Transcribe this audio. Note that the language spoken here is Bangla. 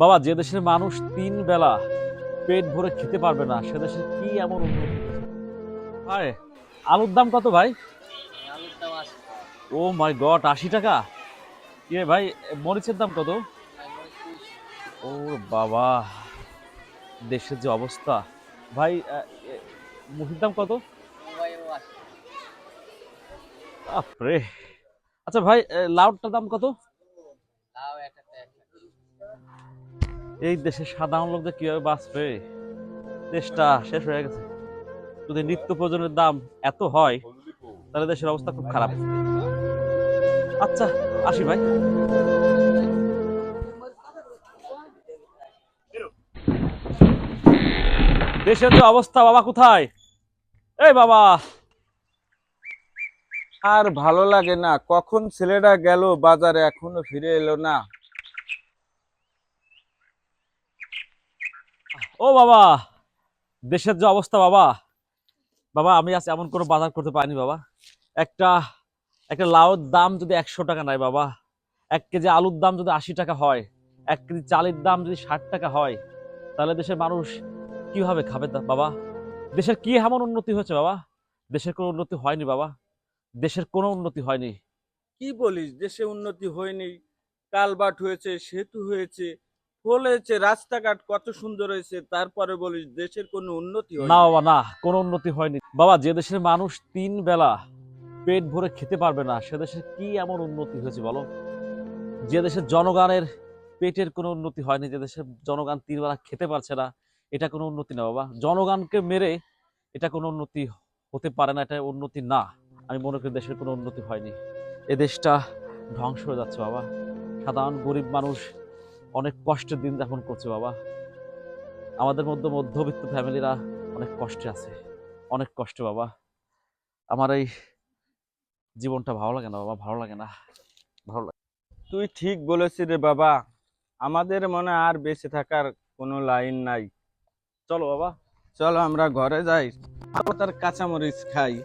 বাবা, যে দেশের মানুষ তিন বেলা পেট ভরে খেতে পারবে না, সে দেশের কি এমন উন্নতি ভাই, আলুর দাম কত ভাই? ও মাই গড, আশি টাকা? কি ভাই, মরিচের দাম কত? ও বাবা, দেশের যে অবস্থা। ভাই মুসির দাম কত? আচ্ছা ভাই লাউটার দাম কত? এই দেশের সাধারণ লোকদের কীভাবে বাঁচবে? দেশটা শেষ হয়ে গেছে। যদি নিত্য প্রয়োজনের দাম এত হয়, তাহলে দেশের অবস্থা খুব খারাপ। আচ্ছা আসি ভাই। দেশের যে অবস্থা, বাবা কোথায়? এই বাবা! আর ভালো লাগে না। কখন ছেলেটা গেল, বাজারে এখনও ফিরে এলো না। ও বাবা, দেশের যে অবস্থা বাবা। বাবা, আমি আজ এমন কোনো বাজার করতে পারিনি বাবা। একটা একটা লাউর দাম যদি একশো টাকা নাই বাবা, এক কেজি আলুর দাম যদি আশি টাকা হয়, এক কেজি চালের দাম যদি ষাট টাকা হয়, তাহলে দেশের মানুষ কীভাবে খাবে বাবা? দেশের কি এমন উন্নতি হয়েছে বাবা? দেশের কোনো উন্নতি হয়নি বাবা। দেশের কোনো উন্নতি হয়নি। কি বলিস? দেশে উন্নতি হয়নি। কালবাট হয়েছে সেতু হয়েছে হয়েছে রাস্তাঘাট কত সুন্দর হয়েছে তারপরে বলিস দেশের কোনো উন্নতি না বাবা না কোনো উন্নতি হয়নি। বাবা যে দেশের মানুষ তিন বেলা পেট ভরে খেতে পারবে না সে দেশের কি এমন উন্নতি হয়েছে বলো? যে দেশের জনগণের পেটের কোনো উন্নতি হয়নি যে দেশের জনগণ তিন বেলা খেতে পারছে না এটা কোনো উন্নতি না বাবা। জনগণকে মেরে এটা কোনো উন্নতি হতে পারে না এটা উন্নতি না। আমি মনে করি দেশের কোনো উন্নতি হয়নি। এ দেশটা ধ্বংস হয়ে যাচ্ছে বাবা। সাধারণ গরিব মানুষ অনেক কষ্টের দিন যাপন করছে বাবা। আমাদের মধ্যে মধ্যবিত্ত ফ্যামিলিরা অনেক কষ্টে আছে। অনেক কষ্ট বাবা। আমার এই জীবনটা ভালো লাগে না বাবা। ভালো লাগে না। ভালো লাগে। তুই ঠিক বলেছিস রে বাবা। আমাদের মনে আর বেঁচে থাকার কোনো লাইন নাই। চলো বাবা। চলো আমরা ঘরে যাই। তার কাঁচামরিচ খাই।